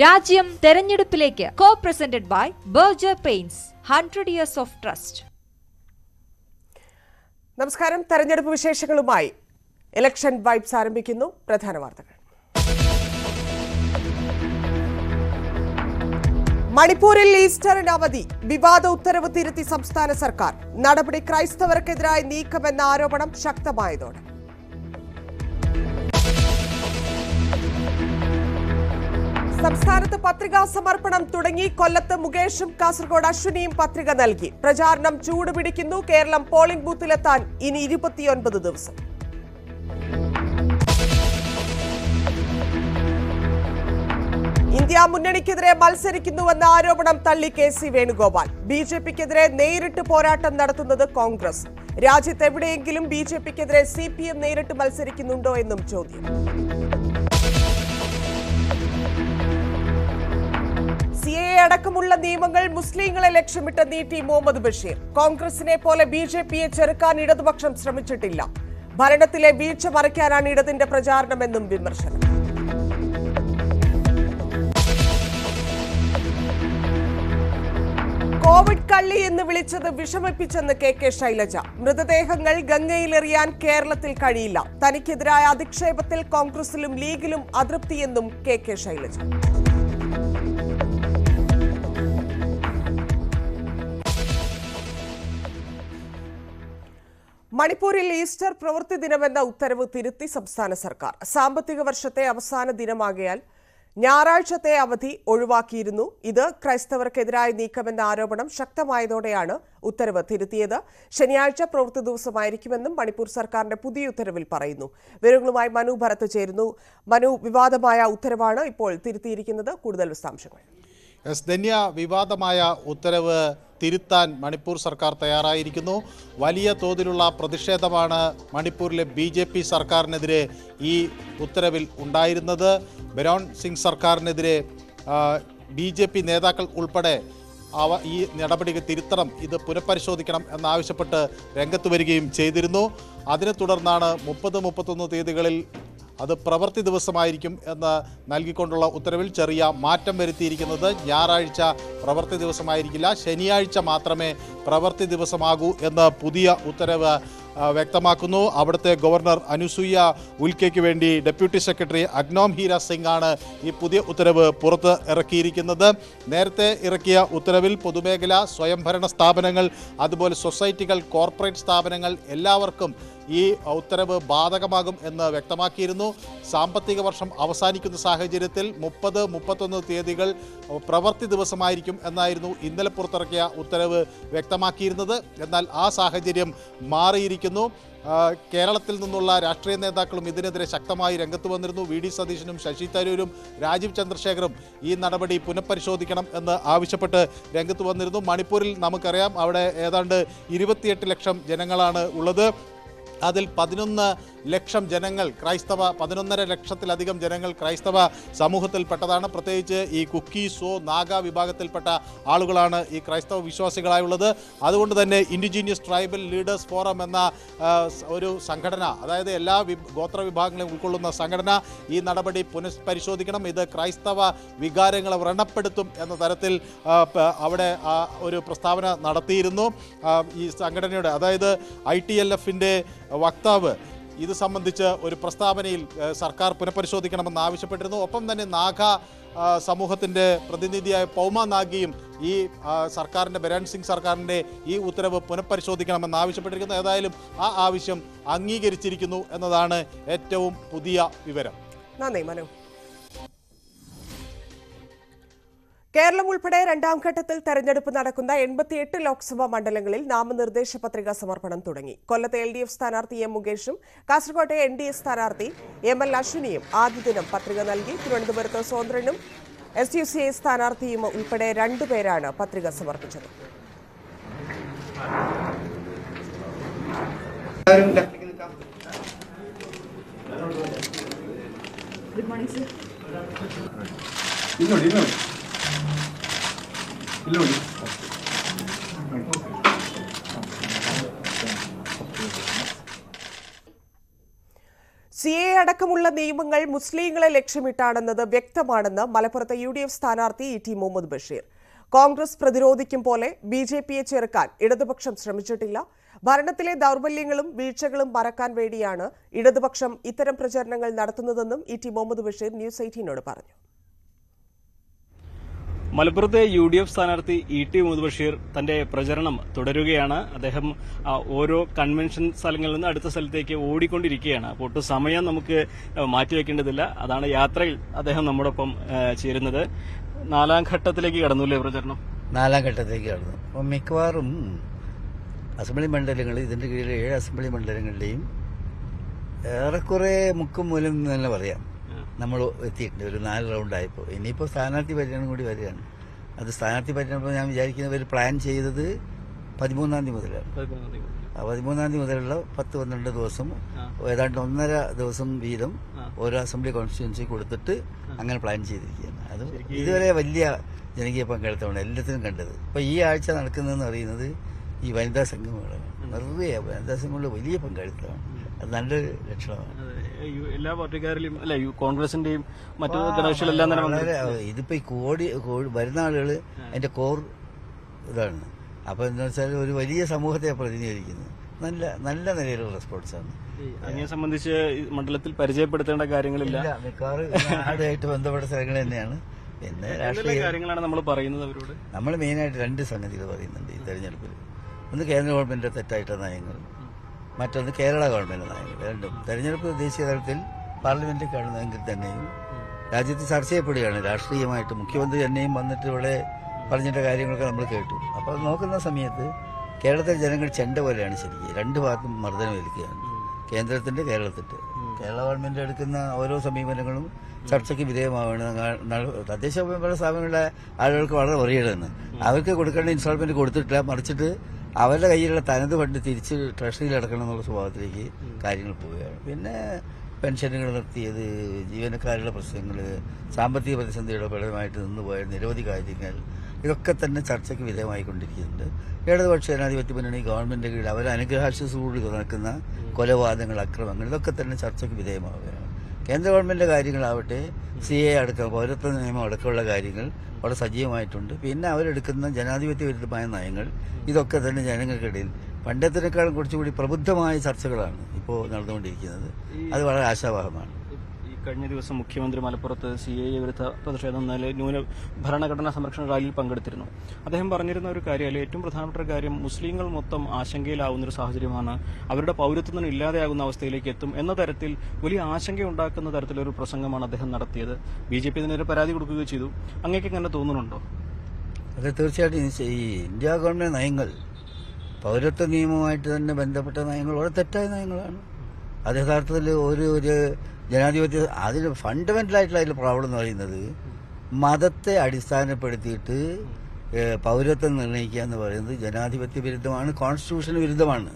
രാജ്യം തെരഞ്ഞെടുപ്പിലേക്ക് co presented by Berger paints hundred years of trust നമസ്കാരം. തെരഞ്ഞെടുപ്പ് വിശേഷങ്ങളുമായി ഇലക്ഷൻ വൈബ്സ് ആരംഭിക്കുന്നു. പ്രധാന വാർത്തകൾ. മണിപ്പൂരിൽ ഈസ്റ്ററിന് അവധി വിവാദ ഉത്തരവ് തിരുത്തി സംസ്ഥാന സർക്കാർ. നടപടി ക്രൈസ്തവർക്കെതിരായ നീക്കമെന്ന ആരോപണം ശക്തമായതോടെ. സംസ്ഥാനത്ത് പത്രികാ സമർപ്പണം തുടങ്ങി. കൊല്ലത്ത് മുകേഷും കാസർഗോഡ് അശ്വിനിയും പത്രിക നൽകി. പ്രചാരണം ചൂടുപിടിക്കുന്നു കേരളം പോളിംഗ് ബൂത്തിലെത്താൻ ഇനി ഇരുപത്തിയൊൻപത് ദിവസം. ഇന്ത്യ മുന്നണിക്കെതിരെ മത്സരിക്കുന്നുവെന്ന ആരോപണം തള്ളി K C Venugopal. B J പിക്കെതിരെ നേരിട്ട് പോരാട്ടം നടത്തുന്നത് കോൺഗ്രസ്. രാജ്യത്ത് എവിടെയെങ്കിലും ബി ജെ പിക്കെതിരെ സി പി എം നേരിട്ട് മത്സരിക്കുന്നുണ്ടോ എന്നും ചോദ്യം. എ അടക്കമുള്ള നിയമങ്ങൾ മുസ്ലിങ്ങളെ ലക്ഷ്യമിട്ട് നീട്ടി മുഹമ്മദ് ബഷീർ. കോൺഗ്രസിനെ പോലെ ബി ജെ പിയെ ചെറുക്കാൻ ഇടതുപക്ഷം ശ്രമിച്ചിട്ടില്ല. ഭരണത്തിലെ വീഴ്ച മറയ്ക്കാനാണ് ഇടതിന്റെ പ്രചാരണമെന്നും വിമർശനം. കോവിഡ് കള്ളി എന്ന് വിളിച്ചത് വിഷമിപ്പിച്ചെന്ന് കെ കെ ശൈലജ. മൃതദേഹങ്ങൾ ഗംഗയിലെറിയാൻ കേരളത്തിൽ കഴിയില്ല. തനിക്കെതിരായ അധിക്ഷേപത്തിൽ കോൺഗ്രസിലും ലീഗിലും അതൃപ്തിയെന്നും കെ കെ ശൈലജ. മണിപ്പൂരിൽ ഈസ്റ്റർ പ്രവൃത്തി ദിനമെന്ന ഉത്തരവ് തിരുത്തി സംസ്ഥാന സർക്കാർ. സാമ്പത്തിക വർഷത്തെ അവസാന ദിനമാകയാൽ ഞായറാഴ്ചത്തെ അവധി ഒഴിവാക്കിയിരുന്നു. ഇത് ക്രൈസ്തവർക്കെതിരായ നീക്കമെന്ന ആരോപണം ശക്തമായതോടെയാണ് ഉത്തരവ് തിരുത്തിയത്. ശനിയാഴ്ച പ്രവൃത്തി ദിവസമായിരിക്കുമെന്നും മണിപ്പൂർ സർക്കാരിന്റെ പുതിയ ഉത്തരവിൽ പറയുന്നു. വിവരങ്ങളുമായി മനു ഭരത്ത് ചേരുന്നു. മനു വിവാദമായ ഉത്തരവാണ് ഇപ്പോൾ തിരുത്തിയിരിക്കുന്നത്. കൂടുതൽ വിശദാംശങ്ങൾ. എസ് ധന്യ വിവാദമായ ഉത്തരവ് തിരുത്താൻ മണിപ്പൂർ സർക്കാർ തയ്യാറായിരിക്കുന്നു. വലിയ തോതിലുള്ള പ്രതിഷേധമാണ് മണിപ്പൂരിലെ ബി ജെ പി സർക്കാരിനെതിരെ ഈ ഉത്തരവിൽ ഉണ്ടായിരുന്നത്. ബരോൺ സിംഗ് സർക്കാരിനെതിരെ ബി ജെ പി നേതാക്കൾ ഉൾപ്പെടെ അവ ഈ നടപടിക്ക് തിരുത്തണം ഇത് പുനഃപരിശോധിക്കണം എന്നാവശ്യപ്പെട്ട് രംഗത്ത് വരികയും ചെയ്തിരുന്നു. അതിനെ തുടർന്നാണ് മുപ്പത് മുപ്പത്തൊന്ന് തീയതികളിൽ അത് പ്രവൃത്തി ദിവസമായിരിക്കും എന്ന് നൽകിക്കൊണ്ടുള്ള ഉത്തരവിൽ ചെറിയ മാറ്റം വരുത്തിയിരിക്കുന്നത്. ഞായറാഴ്ച പ്രവൃത്തി ദിവസമായിരിക്കില്ല. ശനിയാഴ്ച മാത്രമേ പ്രവൃത്തി ദിവസമാകൂ എന്ന് പുതിയ ഉത്തരവ് വ്യക്തമാക്കുന്നു. അവിടുത്തെ ഗവർണർ അനുസൂയ ഉൽക്കയ്ക്ക് വേണ്ടി ഡെപ്യൂട്ടി സെക്രട്ടറി അഗ്നോം ഹീര സിംഗ് ആണ് ഈ പുതിയ ഉത്തരവ് പുറത്ത് ഇറക്കിയിരിക്കുന്നത്. നേരത്തെ ഇറക്കിയ ഉത്തരവിൽ പൊതുമേഖല സ്വയംഭരണ സ്ഥാപനങ്ങൾ അതുപോലെ സൊസൈറ്റികൾ കോർപ്പറേറ്റ് സ്ഥാപനങ്ങൾ എല്ലാവർക്കും ഈ ഉത്തരവ് ബാധകമാകും എന്ന് വ്യക്തമാക്കിയിരുന്നു. സാമ്പത്തിക വർഷം അവസാനിക്കുന്ന സാഹചര്യത്തിൽ മുപ്പത് മുപ്പത്തൊന്ന് തീയതികൾ പ്രവൃത്തി ദിവസമായിരിക്കും എന്നായിരുന്നു ഇന്നലെ പുറത്തിറക്കിയ ഉത്തരവ് വ്യക്തമാക്കിയിരുന്നത്. എന്നാൽ ആ സാഹചര്യം മാറിയിരിക്കുന്നു. കേരളത്തിൽ നിന്നുള്ള രാഷ്ട്രീയ നേതാക്കളും ഇതിനെതിരെ ശക്തമായി രംഗത്ത് വന്നിരുന്നു. വി. ഡി. സതീശനും ശശി തരൂരും രാജീവ് ചന്ദ്രശേഖറും ഈ നടപടി പുനഃപരിശോധിക്കണം എന്ന് ആവശ്യപ്പെട്ട് രംഗത്ത് വന്നിരുന്നു. മണിപ്പൂരിൽ നമുക്കറിയാം അവിടെ ഏതാണ്ട് ഇരുപത്തിയെട്ട് ലക്ഷം ജനങ്ങളാണ് ഉള്ളത്. അതിൽ പതിനൊന്ന് ലക്ഷം ജനങ്ങൾ ക്രൈസ്തവ പതിനൊന്നര ലക്ഷത്തിലധികം ജനങ്ങൾ ക്രൈസ്തവ സമൂഹത്തിൽപ്പെട്ടതാണ്. പ്രത്യേകിച്ച് ഈ കുക്കി സോ നാഗ വിഭാഗത്തിൽപ്പെട്ട ആളുകളാണ് ഈ ക്രൈസ്തവ വിശ്വാസികളായുള്ളത്. അതുകൊണ്ട് തന്നെ ഇൻഡിജീനിയസ് ട്രൈബൽ ലീഡേഴ്സ് ഫോറം എന്ന ഒരു സംഘടന അതായത് എല്ലാ ഗോത്ര വിഭാഗങ്ങളെയും ഉൾക്കൊള്ളുന്ന സംഘടന ഈ നടപടി പുനഃപരിശോധിക്കണം ഇത് ക്രൈസ്തവ വികാരങ്ങളെ വ്രണപ്പെടുത്തും എന്ന തരത്തിൽ അവിടെ ഒരു പ്രസ്താവന നടത്തിയിരുന്നു. ഈ സംഘടനയുടെ അതായത് ഐ ടി എൽ എഫിന്റെ വക്താവ് ഇത് സംബന്ധിച്ച് ഒരു പ്രസ്താവനയിൽ സർക്കാർ പുനഃപരിശോധിക്കണമെന്ന് ആവശ്യപ്പെട്ടിരുന്നു. ഒപ്പം തന്നെ നാഗ സമൂഹത്തിന്റെ പ്രതിനിധിയായ പൗമ നാഗിയും ഈ സർക്കാരിന്റെ ബരാൻ സിംഗ് സർക്കാരിന്റെ ഈ ഉത്തരവ് പുനഃപരിശോധിക്കണമെന്ന് ആവശ്യപ്പെട്ടിരിക്കുന്നു. ഏതായാലും ആ ആവശ്യം അംഗീകരിച്ചിരിക്കുന്നു എന്നതാണ് ഏറ്റവും പുതിയ വിവരം. നന്ദി മനു. കേരളം ഉൾപ്പെടെ രണ്ടാം ഘട്ടത്തിൽ തെരഞ്ഞെടുപ്പ് നടക്കുന്ന എൺപത്തിയെട്ട് ലോക്സഭാ മണ്ഡലങ്ങളിൽ നാമനിർദ്ദേശ പത്രിക സമർപ്പണം തുടങ്ങി. കൊല്ലത്തെ എൽ ഡി എഫ് സ്ഥാനാർത്ഥി എം മുകേഷും കാസർകോട്ടെ എൻ ഡി എ സ്ഥാനാർത്ഥി എം എൽ അശ്വിനിയും ആദ്യ ദിനം പത്രിക നൽകി. തിരുവനന്തപുരത്ത് സ്വതന്ത്രനും എസ് യു സി ഐ സ്ഥാനാർത്ഥിയും ഉൾപ്പെടെ രണ്ടുപേരാണ് പത്രിക സമർപ്പിച്ചത്. ഇന്നോടി ഇന്നോടി ഇന്നോടി സി എ അടക്കമുള്ള നിയമങ്ങൾ മുസ്ലിങ്ങളെ ലക്ഷ്യമിട്ടാണെന്നത് വ്യക്തമാണെന്ന് മലപ്പുറത്തെ യു ഡി എഫ് സ്ഥാനാർത്ഥി ഇ ടി മുഹമ്മദ് ബഷീർ. കോൺഗ്രസ് പ്രതിരോധിക്കും പോലെ ബി ജെ പിയെ ചെറുക്കാൻ ഇടതുപക്ഷം ശ്രമിച്ചിട്ടില്ല. ഭരണത്തിലെ ദൗർബല്യങ്ങളും വീഴ്ചകളും മറക്കാൻ വേണ്ടിയാണ് ഇടതുപക്ഷം ഇത്തരം പ്രചരണങ്ങൾ നടത്തുന്നതെന്നും E T Muhammad Basheer news എയ്റ്റീനോട് പറഞ്ഞു. മലപ്പുറത്തെ യു ഡി എഫ് സ്ഥാനാർത്ഥി ഇ ടി മുഹമ്മദ് ബഷീർ തന്റെ പ്രചരണം തുടരുകയാണ്. അദ്ദേഹം ഓരോ കൺവെൻഷൻ സ്ഥലങ്ങളിൽ നിന്ന് അടുത്ത സ്ഥലത്തേക്ക് ഓടിക്കൊണ്ടിരിക്കുകയാണ്. അപ്പോൾ ഒട്ടും സമയം നമുക്ക് മാറ്റിവെക്കേണ്ടതില്ല അതാണ് യാത്രയിൽ അദ്ദേഹം നമ്മോടൊപ്പം ചേരുന്നത്. നാലാം ഘട്ടത്തിലേക്ക് കടന്നു അല്ലേ പ്രചരണം? നാലാം ഘട്ടത്തിലേക്ക് കടന്നു. അപ്പം മിക്കവാറും അസംബ്ലി മണ്ഡലങ്ങളിൽ ഇതിന്റെ കീഴിൽ ഏഴ് അസംബ്ലി മണ്ഡലങ്ങളിലെയും ഏറെക്കുറെ മുക്കും മൂലം എന്ന് തന്നെ പറയാം. നമ്മൾ എത്തിയിട്ടുണ്ട്. ഒരു നാല് റൗണ്ടായപ്പോൾ ഇനിയിപ്പോൾ സ്ഥാനാർത്ഥി പര്യടനം കൂടി വരികയാണ്. അത് സ്ഥാനാർത്ഥി പര്യടനം ഞാൻ വിചാരിക്കുന്നവർ പ്ലാൻ ചെയ്തത് പതിമൂന്നാം തീയതി മുതലാണ്. ആ പതിമൂന്നാം തീയതി മുതലുള്ള പത്ത് പന്ത്രണ്ട് ദിവസം ഏതാണ്ട് ഒന്നര ദിവസം വീതം ഓരോ അസംബ്ലി കോൺസ്റ്റിറ്റ്യൻസി കൊടുത്തിട്ട് അങ്ങനെ പ്ലാൻ ചെയ്തിരിക്കുകയാണ്. അത് ഇതുവരെ വലിയ ജനകീയ പങ്കാളിത്തമാണ് എല്ലാത്തിനും കണ്ടത്. ഇപ്പൊ ഈ ആഴ്ച നടക്കുന്നതെന്ന് പറയുന്നത് ഈ വനിതാ സംഘങ്ങളാണ്. നിറയെ വനിതാ സംഘങ്ങളുടെ വലിയ പങ്കാളിത്തമാണ് നല്ലൊരു ലക്ഷണമാണ്. എല്ലാ പാർട്ടിക്കാരിലും അല്ല കോൺഗ്രസിന്റെയും മറ്റു കക്ഷികളെല്ലാം തന്നെ ഇതിപ്പോ ഈ കോടി വരുന്ന ആളുകൾ അതിന്റെ കോർ ഇതാണ്. അപ്പൊ എന്താ വെച്ചാൽ ഒരു വലിയ സമൂഹത്തെ പ്രതിനിധീകരിക്കുന്നു. നല്ല നല്ല നിലയിലുള്ള സ്പോർട്സ് ആണ്. അതിനെ സംബന്ധിച്ച് മണ്ഡലത്തിൽ പരിചയപ്പെടുത്തേണ്ട കാര്യങ്ങളില്ല. മിക്കവാറും നാടുമായിട്ട് ബന്ധപ്പെട്ട സ്ഥലങ്ങൾ തന്നെയാണ്. പിന്നെ രാഷ്ട്രീയ കാര്യങ്ങളാണ് നമ്മൾ പറയുന്നത് അവരോട്? നമ്മൾ മെയിനായിട്ട് രണ്ട് സംഗതികൾ പറയുന്നുണ്ട് ഈ തെരഞ്ഞെടുപ്പിൽ. ഒന്ന് കേന്ദ്ര ഗവൺമെന്റിന്റെ തെറ്റായിട്ടുള്ള നയങ്ങൾ. മറ്റൊന്ന് കേരള ഗവൺമെന്റ് നയങ്ങൾ രണ്ടും തെരഞ്ഞെടുപ്പ് ദേശീയ തലത്തിൽ പാർലമെന്റിൽ കാണുന്നതെങ്കിൽ തന്നെയും രാജ്യത്ത് ചർച്ച ചെയ്യപ്പെടുകയാണ്. രാഷ്ട്രീയമായിട്ട് മുഖ്യമന്ത്രി തന്നെയും വന്നിട്ട് ഇവിടെ പറഞ്ഞിട്ട കാര്യങ്ങളൊക്കെ നമ്മൾ കേട്ടു. അപ്പോൾ നോക്കുന്ന സമയത്ത് കേരളത്തിലെ ജനങ്ങൾ ചെണ്ട പോലെയാണ് ശരിക്കും. രണ്ട് ഭാഗത്തും മർദ്ദനം ഏൽക്കുകയാണ്. കേന്ദ്രത്തിന്റെ കേരളത്തിന്റെ. കേരള ഗവൺമെന്റ് എടുക്കുന്ന ഓരോ സമീപനങ്ങളും ചർച്ചയ്ക്ക് വിധേയമാവണം ന- തദ്ദേശ സ്വയംഭരണ സ്ഥാപനങ്ങളിലെ ആളുകൾക്ക് വളരെ അറിയണമെന്ന് അവർക്ക് കൊടുക്കേണ്ട ഇൻസ്റ്റാൾമെന്റ് കൊടുത്തിട്ടില്ല. മറിച്ചിട്ട് അവരുടെ കയ്യിലുള്ള തനത് ഫണ്ട് തിരിച്ച് ട്രഷറിയിൽ അടക്കണം എന്നുള്ള സ്വഭാവത്തിലേക്ക് കാര്യങ്ങൾ പോവുകയാണ്. പിന്നെ പെൻഷനുകൾ നിർത്തിയത് ജീവനക്കാരുടെ പ്രശ്നങ്ങൾ സാമ്പത്തിക പ്രതിസന്ധിയുടെ ഫലമായിട്ട് നിന്നുപോയ നിരവധി കാര്യങ്ങൾ ഇതൊക്കെ തന്നെ ചർച്ചയ്ക്ക് വിധേയമായിക്കൊണ്ടിരിക്കുന്നുണ്ട് ഇടതുപക്ഷ ജനാധിപത്യ മുന്നണി ഗവൺമെന്റ് കീഴിൽ അവരെ അനുഗ്രഹാശിസോട് നടക്കുന്ന കൊലപാതകങ്ങൾ അക്രമങ്ങൾ ഇതൊക്കെ തന്നെ ചർച്ചയ്ക്ക് വിധേയമാവുകയാണ്. കേന്ദ്ര ഗവൺമെന്റിന്റെ കാര്യങ്ങളാവട്ടെ സി എ അടക്കം പൗരത്വ നിയമം അടക്കമുള്ള കാര്യങ്ങൾ വളരെ സജീവമായിട്ടുണ്ട്. പിന്നെ അവരെടുക്കുന്ന ജനാധിപത്യ വിരുദ്ധമായ നയങ്ങൾ ഇതൊക്കെ തന്നെ ജനങ്ങൾക്കിടയിൽ പണ്ടത്തിനേക്കാളും കുറച്ചുകൂടി പ്രബുദ്ധമായ ചർച്ചകളാണ് ഇപ്പോൾ നടന്നുകൊണ്ടിരിക്കുന്നത്. അത് വളരെ ആശാവഹമാണ്. കഴിഞ്ഞ ദിവസം മുഖ്യമന്ത്രി മലപ്പുറത്ത് സി എ വിരുദ്ധ പ്രതിഷേധം ന്യൂന ഭരണഘടനാ സംരക്ഷണ റാലിയിൽ പങ്കെടുത്തിരുന്നു. അദ്ദേഹം പറഞ്ഞിരുന്ന ഒരു കാര്യം അല്ലെങ്കിൽ ഏറ്റവും പ്രധാനപ്പെട്ട ഒരു കാര്യം മുസ്ലിങ്ങൾ മൊത്തം ആശങ്കയിലാവുന്ന ഒരു സാഹചര്യമാണ്. അവരുടെ പൗരത്വം തന്നെ ഇല്ലാതെയാകുന്ന അവസ്ഥയിലേക്ക് എത്തും എന്ന തരത്തിൽ വലിയ ആശങ്ക ഉണ്ടാക്കുന്ന തരത്തിലൊരു പ്രസംഗമാണ് അദ്ദേഹം നടത്തിയത്. ബി ജെ പി ഇതിനൊരു പരാതി കൊടുക്കുകയും ചെയ്തു? അങ്ങേക്ക് അങ്ങനെ തോന്നുന്നുണ്ടോ? അത് തീർച്ചയായിട്ടും ഈ ഇന്ത്യ ഗവൺമെന്റ് നയങ്ങൾ പൗരത്വ നിയമവുമായിട്ട് തന്നെ ബന്ധപ്പെട്ട നയങ്ങൾ വളരെ തെറ്റായ നയങ്ങളാണ്. അത് യഥാർത്ഥത്തിൽ ഒരു ഒരു ജനാധിപത്യ അതിൽ ഫണ്ടമെന്റൽ ആയിട്ടുള്ള അതിൽ പ്രോബ്ലം എന്ന് പറയുന്നത് മതത്തെ അടിസ്ഥാനപ്പെടുത്തിയിട്ട് പൗരത്വം നിർണയിക്കുക എന്ന് പറയുന്നത് ജനാധിപത്യ വിരുദ്ധമാണ് കോൺസ്റ്റിറ്റ്യൂഷന് വിരുദ്ധമാണ്.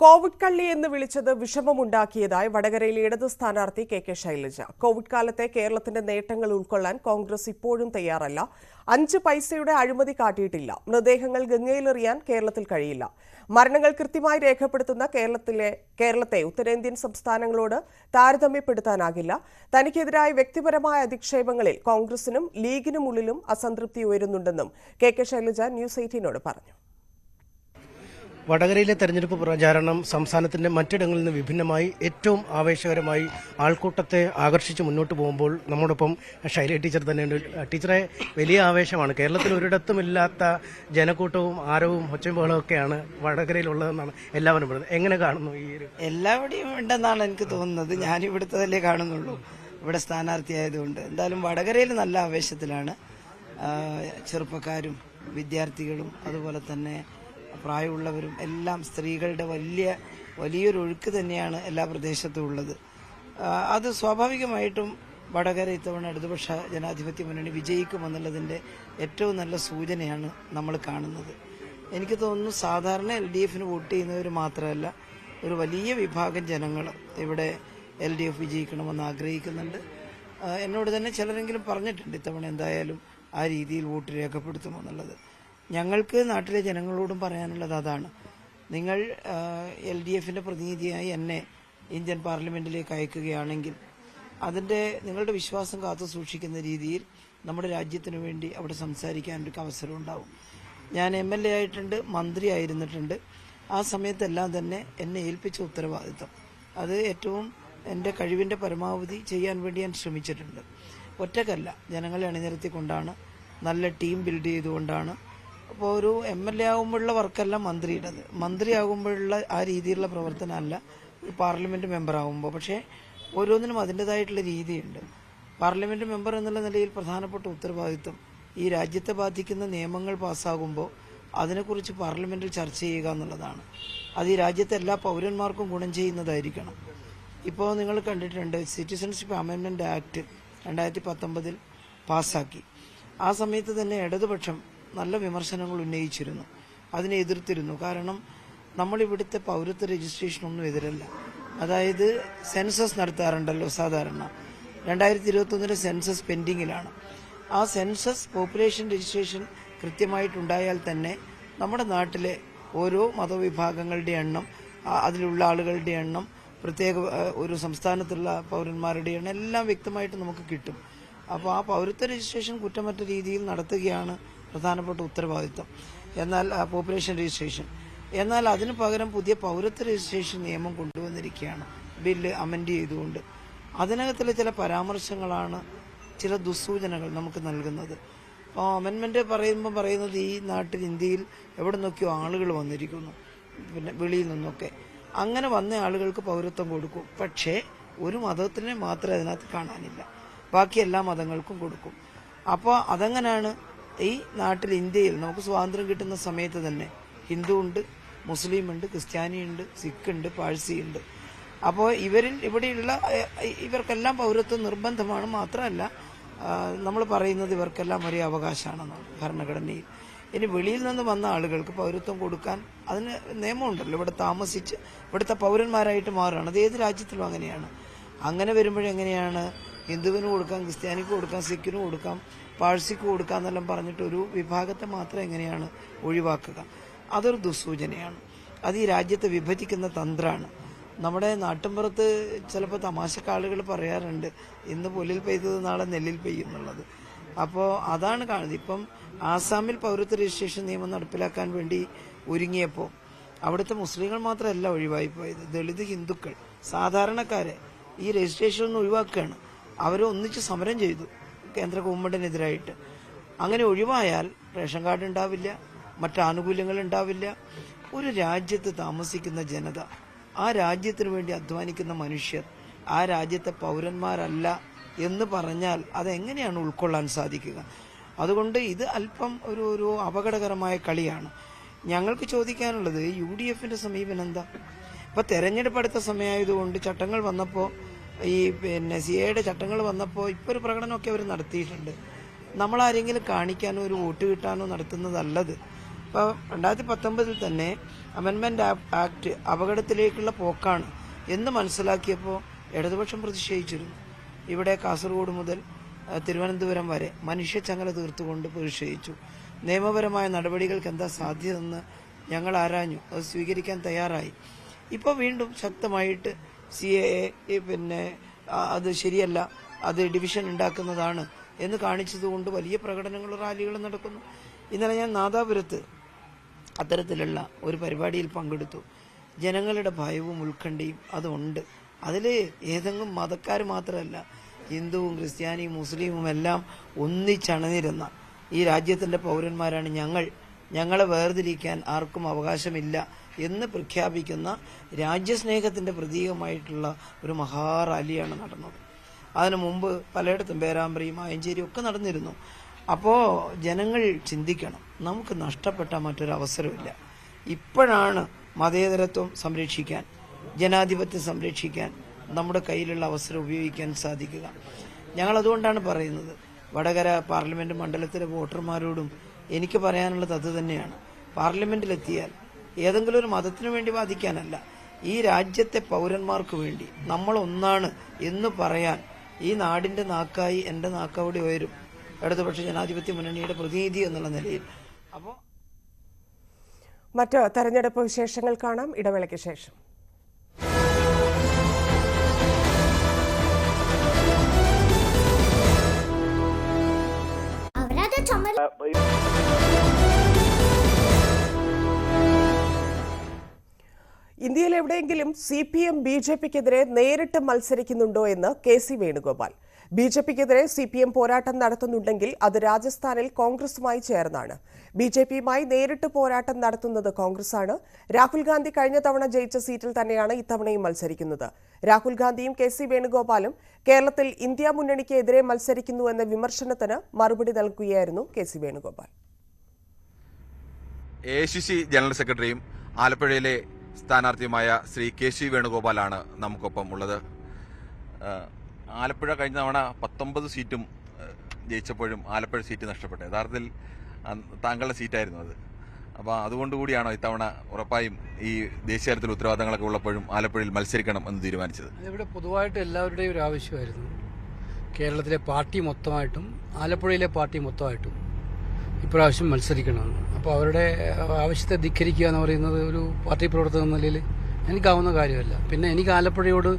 കോവിഡ് കള്ളി എന്ന് വിളിച്ചത് വിഷമമുണ്ടാക്കിയതായി വടകരയിൽ ഇടത് സ്ഥാനാർത്ഥി കെ കെ ശൈലജ. കോവിഡ് കാലത്തെ കേരളത്തിന്റെ നേട്ടങ്ങൾ ഉൾക്കൊള്ളാൻ കോൺഗ്രസ് ഇപ്പോഴും തയ്യാറല്ല. അഞ്ച് പൈസയുടെ അഴിമതി കാട്ടിയിട്ടില്ല. മൃതദേഹങ്ങൾ ഗംഗയിലെറിയാൻ കേരളത്തിൽ കഴിയില്ല. മരണങ്ങൾ കൃത്യമായി രേഖപ്പെടുത്തുന്ന കേരളത്തിലെ കേരളത്തെ ഉത്തരേന്ത്യൻ സംസ്ഥാനങ്ങളോട് താരതമ്യപ്പെടുത്താനാകില്ല. തനിക്കെതിരായ വ്യക്തിപരമായ അധിക്ഷേപങ്ങളിൽ കോൺഗ്രസിനും ലീഗിനുമുള്ളിലും അസംതൃപ്തി ഉയരുന്നുണ്ടെന്നും കെ കെ ശൈലജ ന്യൂസ് എയ്റ്റീനോട് പറഞ്ഞു. വടകരയിലെ തെരഞ്ഞെടുപ്പ് പ്രചാരണം സംസ്ഥാനത്തിന്റെ മറ്റിടങ്ങളിൽ നിന്ന് വിഭിന്നമായി ഏറ്റവും ആവേശകരമായി ആൾക്കൂട്ടത്തെ ആകർഷിച്ച് മുന്നോട്ട് പോകുമ്പോൾ നമ്മോടൊപ്പം ശൈല ടീച്ചർ തന്നെയുണ്ട്. ടീച്ചറെ വലിയ ആവേശമാണ്. കേരളത്തിൽ ഒരിടത്തും ഇല്ലാത്ത ജനക്കൂട്ടവും ആരവും ഒച്ചയും ബഹളവും ഒക്കെയാണ് വടകരയിലുള്ളതെന്നാണ് എല്ലാവരും പറയുന്നത്. എങ്ങനെ കാണുന്നു ഈ ഒരു എല്ലാവിടെയും ഉണ്ടെന്നാണ് എനിക്ക് തോന്നുന്നത്. ഞാൻ ഇവിടുത്തതല്ലേ കാണുന്നുള്ളൂ. ഇവിടെ സ്ഥാനാർത്ഥിയായതുകൊണ്ട്. എന്തായാലും വടകരയിൽ നല്ല ആവേശത്തിലാണ്. ചെറുപ്പക്കാരും വിദ്യാർത്ഥികളും അതുപോലെ തന്നെ പ്രായമുള്ളവരും എല്ലാം സ്ത്രീകളുടെ വലിയ വലിയൊരു ഒഴുക്ക് തന്നെയാണ് എല്ലാ പ്രദേശത്തും ഉള്ളത്. അത് സ്വാഭാവികമായിട്ടും വടകര ഇത്തവണ ഇടതുപക്ഷ ജനാധിപത്യ മുന്നണി വിജയിക്കുമെന്നുള്ളതിന്റെ ഏറ്റവും നല്ല സൂചനയാണ് നമ്മൾ കാണുന്നത്. എനിക്ക് തോന്നുന്നു സാധാരണ എൽ ഡി എഫിന് വോട്ട് ചെയ്യുന്നവർ മാത്രമല്ല ഒരു വലിയ വിഭാഗം ജനങ്ങൾ ഇവിടെ എൽ ഡി എഫ് വിജയിക്കണമെന്ന് ആഗ്രഹിക്കുന്നുണ്ട്. എന്നോട് തന്നെ ചിലരെങ്കിലും പറഞ്ഞിട്ടുണ്ട് ഇത്തവണ എന്തായാലും ആ രീതിയിൽ വോട്ട് രേഖപ്പെടുത്തുമെന്നുള്ളത്. ഞങ്ങൾക്ക് നാട്ടിലെ ജനങ്ങളോടും പറയാനുള്ളത് അതാണ്. നിങ്ങൾ എൽ ഡി എഫിന്റെ പ്രതിനിധിയായി എന്നെ ഇന്ത്യൻ പാർലമെന്റിലേക്ക് അയക്കുകയാണെങ്കിൽ അതിന്റെ നിങ്ങളുടെ വിശ്വാസം കാത്തു സൂക്ഷിക്കുന്ന രീതിയിൽ നമ്മുടെ രാജ്യത്തിനു വേണ്ടി അവിടെ സംസാരിക്കാനൊരു അവസരം ഉണ്ടാവും ഞാൻ എം എൽ എ ആയിട്ടുണ്ട് മന്ത്രി ആയിരുന്നിട്ടുണ്ട്. ആ സമയത്തെല്ലാം തന്നെ എന്നെ ഏൽപ്പിച്ച ഉത്തരവാദിത്തം അത് ഏറ്റവും എന്റെ കഴിവിന്റെ പരമാവധി ചെയ്യാൻ വേണ്ടി ഞാൻ ശ്രമിച്ചിട്ടുണ്ട്. ഒറ്റക്കല്ല ജനങ്ങളെ അണിനിരത്തിക്കൊണ്ടാണ് നല്ല ടീം ബിൽഡ് ചെയ്തുകൊണ്ടാണ് അപ്പോൾ ഒരു എം എൽ എ ആകുമ്പോഴുള്ള വർക്കല്ല മന്ത്രിയുടേത്. മന്ത്രി ആകുമ്പോഴുള്ള ആ രീതിയിലുള്ള പ്രവർത്തനമല്ല. ഒരു പാർലമെന്റ് മെമ്പർ ആകുമ്പോൾ പക്ഷേ ഓരോന്നിനും അതിന്റെതായിട്ടുള്ള രീതിയുണ്ട്. പാർലമെന്റ് മെമ്പർ എന്നുള്ള നിലയിൽ പ്രധാനപ്പെട്ട ഉത്തരവാദിത്വം ഈ രാജ്യത്തെ ബാധിക്കുന്ന നിയമങ്ങൾ പാസ്സാകുമ്പോൾ അതിനെക്കുറിച്ച് പാർലമെന്റിൽ ചർച്ച ചെയ്യുക എന്നുള്ളതാണ്. അത് ഈ രാജ്യത്തെ എല്ലാ പൗരന്മാർക്കും ഗുണം ചെയ്യുന്നതായിരിക്കണം. ഇപ്പോൾ നിങ്ങൾ കണ്ടിട്ടുണ്ട് സിറ്റിസൺഷിപ്പ് അമെൻമെന്റ് ആക്ട് രണ്ടായിരത്തി പത്തൊമ്പതിൽ പാസ്സാക്കി. ആ സമയത്ത് തന്നെ ഇടതുപക്ഷം നല്ല വിമർശനങ്ങൾ ഉന്നയിച്ചിരുന്നു. അതിനെ എതിർത്തിരുന്നു. കാരണം നമ്മളിവിടുത്തെ പൗരത്വ രജിസ്ട്രേഷൻ ഒന്നും എതിരല്ല. അതായത് സെൻസസ് നടത്താറുണ്ടല്ലോ സാധാരണ. രണ്ടായിരത്തി ഇരുപത്തൊന്നിലെ സെൻസസ് പെൻഡിങ്ങിലാണ്. ആ സെൻസസ് പോപ്പുലേഷൻ രജിസ്ട്രേഷൻ കൃത്യമായിട്ടുണ്ടായാൽ തന്നെ നമ്മുടെ നാട്ടിലെ ഓരോ മതവിഭാഗങ്ങളുടെ എണ്ണം അതിലുള്ള ആളുകളുടെ എണ്ണം പ്രത്യേക ഒരു സംസ്ഥാനത്തുള്ള പൗരന്മാരുടെ എണ്ണം എല്ലാം വ്യക്തമായിട്ട് നമുക്ക് കിട്ടും. അപ്പോൾ ആ പൗരത്വ രജിസ്ട്രേഷൻ കുറ്റമറ്റ രീതിയിൽ നടത്തുകയാണ് പ്രധാനപ്പെട്ട ഉത്തരവാദിത്വം. എന്നാൽ പോപ്പുലേഷൻ രജിസ്ട്രേഷൻ എന്നാൽ അതിനു പകരം പുതിയ പൗരത്വ രജിസ്ട്രേഷൻ നിയമം കൊണ്ടുവന്നിരിക്കുകയാണ്. ബില്ല് അമെൻഡ് ചെയ്തുകൊണ്ട്. അതിനകത്തിലെ ചില പരാമർശങ്ങളാണ് ചില ദുസ്സൂചനകൾ നമുക്ക് നൽകുന്നത്. അപ്പോൾ അമെൻമെന്റ് പറയുമ്പോൾ പറയുന്നത് ഈ നാട്ടിൽ ഇന്ത്യയിൽ എവിടെ നിന്നൊക്കെയോ ആളുകൾ വന്നിരിക്കുന്നു. പിന്നെ വെളിയിൽ നിന്നൊക്കെ. അങ്ങനെ വന്ന ആളുകൾക്ക് പൗരത്വം കൊടുക്കും. പക്ഷേ ഒരു മതത്തിനെ മാത്രമേ അതിനകത്ത് കാണാനില്ല. ബാക്കി എല്ലാ മതങ്ങൾക്കും കൊടുക്കും. അപ്പോൾ അതെങ്ങനെയാണ് ഈ നാട്ടിൽ ഇന്ത്യയിൽ നമുക്ക് സ്വാതന്ത്ര്യം കിട്ടുന്ന സമയത്ത് തന്നെ ഹിന്ദു ഉണ്ട് മുസ്ലിം ഉണ്ട് ക്രിസ്ത്യാനി ഉണ്ട് സിഖ് ഉണ്ട് പാഴ്സി ഉണ്ട് അപ്പോൾ ഇവരിൽ ഇവിടെയുള്ള ഇവർക്കെല്ലാം പൗരത്വം നിർബന്ധമാണ് മാത്രമല്ല നമ്മൾ പറയുന്നത് ഇവർക്കെല്ലാം ഒരേ അവകാശമാണെന്നാണ് ഭരണഘടനയിൽ. ഇനി വെളിയിൽ നിന്ന് വന്ന ആളുകൾക്ക് പൗരത്വം കൊടുക്കാൻ അതിന് നിയമമുണ്ടല്ലോ. ഇവിടെ താമസിച്ച് ഇവിടുത്തെ പൗരന്മാരായിട്ട് മാറുകയാണ്. അത് ഏത് രാജ്യത്തിലും അങ്ങനെയാണ്. അങ്ങനെ വരുമ്പോഴെങ്ങനെയാണ് ഹിന്ദുവിന് കൊടുക്കാം ക്രിസ്ത്യാനിക്ക് കൊടുക്കാം സിഖിന് കൊടുക്കാം പാഴ്സിക്ക് കൊടുക്കാന്നെല്ലാം പറഞ്ഞിട്ട് ഒരു വിഭാഗത്തെ മാത്രം എങ്ങനെയാണ് ഒഴിവാക്കുക? അതൊരു ദുസ്സൂചനയാണ്. അത് ഈ രാജ്യത്തെ വിഭജിക്കുന്ന തന്ത്രമാണ് നമ്മുടെ നാട്ടിൻപുറത്ത് ചിലപ്പോൾ തമാശക്ക് ആളുകൾ പറയാറുണ്ട് ഇന്ന് പുല്ലിൽ പെയ്തത് നാളെ നെല്ലിൽ പെയ്യും എന്നുള്ളത്. അപ്പോൾ അതാണ് കാണുന്നത്. ഇപ്പം ആസാമിൽ പൗരത്വ രജിസ്ട്രേഷൻ നിയമം നടപ്പിലാക്കാൻ വേണ്ടി ഒരുങ്ങിയപ്പോൾ അവിടുത്തെ മുസ്ലിങ്ങൾ മാത്രമല്ല ഒഴിവായി പോയത് ദളിത് ഹിന്ദുക്കൾ സാധാരണക്കാരെ ഈ രജിസ്ട്രേഷൻ ഒന്ന് ഒഴിവാക്കുകയാണ്. അവർ ഒന്നിച്ച് സമരം ചെയ്തു. കേന്ദ്ര ഗവൺമെന്റിനെതിരായിട്ട്. അങ്ങനെ ഒഴിവായാൽ റേഷൻ കാർഡ് ഉണ്ടാവില്ല മറ്റാനുകൂല്യങ്ങൾ ഉണ്ടാവില്ല. ഒരു രാജ്യത്ത് താമസിക്കുന്ന ജനത ആ രാജ്യത്തിന് വേണ്ടി അധ്വാനിക്കുന്ന മനുഷ്യർ ആ രാജ്യത്തെ പൗരന്മാരല്ല എന്ന് പറഞ്ഞാൽ അതെങ്ങനെയാണ് ഉൾക്കൊള്ളാൻ സാധിക്കുക? അതുകൊണ്ട് ഇത് അല്പം ഒരു ഒരു അപകടകരമായ കളിയാണ്. ഞങ്ങൾക്ക് ചോദിക്കാനുള്ളത് യു ഡി എഫിന്റെ സമീപനം എന്താ? ഇപ്പം തെരഞ്ഞെടുപ്പ് അടുത്ത സമയമായതുകൊണ്ട് ചട്ടങ്ങൾ വന്നപ്പോൾ ഈ പിന്നെ സി എയുടെ ചട്ടങ്ങൾ വന്നപ്പോൾ ഇപ്പോൾ ഒരു പ്രകടനമൊക്കെ അവർ നടത്തിയിട്ടുണ്ട്. നമ്മളാരെങ്കിലും കാണിക്കാനോ ഒരു വോട്ട് കിട്ടാനോ നടത്തുന്നതല്ലത്. ഇപ്പോൾ രണ്ടായിരത്തി പത്തൊമ്പതിൽ തന്നെ അമെൻമെന്റ് ആക്ട് അപകടത്തിലേക്കുള്ള പോക്കാണ് എന്ന് മനസ്സിലാക്കിയപ്പോൾ ഇടതുപക്ഷം പ്രതിഷേധിച്ചിരുന്നു. ഇവിടെ കാസർഗോഡ് മുതൽ തിരുവനന്തപുരം വരെ മനുഷ്യച്ചങ്ങല തീർത്തുകൊണ്ട് പ്രതിഷേധിച്ചു. നിയമപരമായ നടപടികൾക്ക് എന്താ സാധ്യതയെന്ന് ഞങ്ങൾ ആരാഞ്ഞു. അത് സ്വീകരിക്കാൻ തയ്യാറായി. ഇപ്പോൾ വീണ്ടും ശക്തമായിട്ട് സി എ പിന്നെ ആ, അത് ശരിയല്ല. അത് ഡിവിഷൻ ഉണ്ടാക്കുന്നതാണ് എന്ന് കാണിച്ചതുകൊണ്ട് വലിയ പ്രകടനങ്ങളും റാലികളും നടക്കുന്നു. ഇന്നലെ ഞാൻ നാദാപുരത്ത് അത്തരത്തിലുള്ള ഒരു പരിപാടിയിൽ പങ്കെടുത്തു. ജനങ്ങളുടെ ഭയവും ഉത്കണ്ഠയും അതുണ്ട്. അതിൽ ഏതെങ്കിലും മതക്കാർ മാത്രമല്ല ഹിന്ദുവും ക്രിസ്ത്യാനിയും മുസ്ലിമും എല്ലാം ഒന്നിച്ചണനിരുന്ന ഈ രാജ്യത്തിന്റെ പൗരന്മാരാണ് ഞങ്ങൾ. ഞങ്ങളെ വേർതിരിക്കാൻ ആർക്കും അവകാശമില്ല. എന്ന് പ്രഖ്യാപിക്കുന്ന രാജ്യസ്നേഹത്തിന്റെ പ്രതീകമായിട്ടുള്ള ഒരു മഹാറാലിയാണ് നടന്നത്. അതിനു മുമ്പ് പലയിടത്തും പേരാമ്പ്രയും ആയഞ്ചേരിയും ഒക്കെ നടന്നിരുന്നു. അപ്പോൾ ജനങ്ങൾ ചിന്തിക്കണം. നമുക്ക് നഷ്ടപ്പെട്ട മറ്റൊരു അവസരമില്ല. ഇപ്പോഴാണ് മതേതരത്വം സംരക്ഷിക്കാൻ ജനാധിപത്യം സംരക്ഷിക്കാൻ നമ്മുടെ കയ്യിലുള്ള അവസരം ഉപയോഗിക്കാൻ സാധിക്കുക. ഞങ്ങളതുകൊണ്ടാണ് പറയുന്നത്. വടകര പാർലമെന്റ് മണ്ഡലത്തിലെ വോട്ടർമാരോടും എനിക്ക് പറയാനുള്ളത് അത് തന്നെയാണ്. പാർലമെന്റിലെത്തിയാൽ ഏതെങ്കിലും ഒരു മതത്തിനു വേണ്ടി വാദിക്കാനല്ല. ഈ രാജ്യത്തെ പൗരന്മാർക്ക് വേണ്ടി നമ്മൾ ഒന്നാണ് എന്ന് പറയാൻ ഈ നാടിന്റെ നാക്കായി എന്റെ നാക്കവിടെ ഉയരും. ഇടതുപക്ഷ ജനാധിപത്യ മുന്നണിയുടെ പ്രതിനിധി എന്നുള്ള നിലയിൽ. അപ്പോൾ മറ്റു തെരഞ്ഞെടുപ്പ് വിശേഷങ്ങൾ കാണാം. ഇടവേളയ്ക്ക് ശേഷം. ഇന്ത്യയിൽ എവിടെയെങ്കിലും C P M B J പിക്കെതിരെ നേരിട്ട് മത്സരിക്കുന്നുണ്ടോ എന്ന് K C Venugopal. B J പിക്കെതിരെ സി പി എം പോരാട്ടം നടത്തുന്നുണ്ടെങ്കിൽ അത് രാജസ്ഥാനിൽ കോൺഗ്രസുമായി ചേർന്നാണ്. ബി ജെ പിയുമായി നേരിട്ട് പോരാട്ടം നടത്തുന്നത് കോൺഗ്രസാണ്. രാഹുൽ ഗാന്ധി കഴിഞ്ഞ തവണ ജയിച്ച സീറ്റിൽ തന്നെയാണ് ഇത്തവണയും മത്സരിക്കുന്നത്. രാഹുൽ ഗാന്ധിയും കെ സി വേണുഗോപാലും കേരളത്തിൽ ഇന്ത്യ മുന്നണിക്ക് എതിരെ മത്സരിക്കുന്നു എന്ന വിമർശനത്തിന് മറുപടി നൽകുകയായിരുന്നു കെ സി വേണുഗോപാൽ. ജനറൽ സെക്രട്ടറിയും ആലപ്പുഴയിലെ സ്ഥാനാർത്ഥിയുമായ ശ്രീ കെ സി വേണുഗോപാലാണ് നമുക്കൊപ്പം ഉള്ളത്. ആലപ്പുഴ കഴിഞ്ഞ തവണ പത്തൊമ്പത് സീറ്റും ജയിച്ചപ്പോഴും ആലപ്പുഴ സീറ്റ് നഷ്ടപ്പെട്ടു. യഥാർത്ഥത്തിൽ താങ്കളുടെ സീറ്റായിരുന്നു അത്. അപ്പോൾ അതുകൊണ്ടുകൂടിയാണോ ഇത്തവണ ഉറപ്പായും ഈ ദേശീയ തലത്തിൽ ഉത്തരവാദിത്തങ്ങളൊക്കെ ഉള്ളപ്പോഴും ആലപ്പുഴയിൽ മത്സരിക്കണം എന്ന് തീരുമാനിച്ചത്? ഇവിടെ പൊതുവായിട്ട് എല്ലാവരുടെയും ഒരു ആവശ്യമായിരുന്നു. കേരളത്തിലെ പാർട്ടി മൊത്തമായിട്ടും ആലപ്പുഴയിലെ പാർട്ടി മൊത്തമായിട്ടും. ഇപ്രാവശ്യം മത്സരിക്കണമെന്ന് അപ്പോൾ അവരുടെ ആവശ്യത്തെ ധിക്കരിക്കുക എന്ന് പറയുന്നത് ഒരു പാർട്ടി പ്രവർത്തക എന്ന നിലയിൽ എനിക്കാവുന്ന കാര്യമല്ല. പിന്നെ എനിക്ക് ആലപ്പുഴയോട്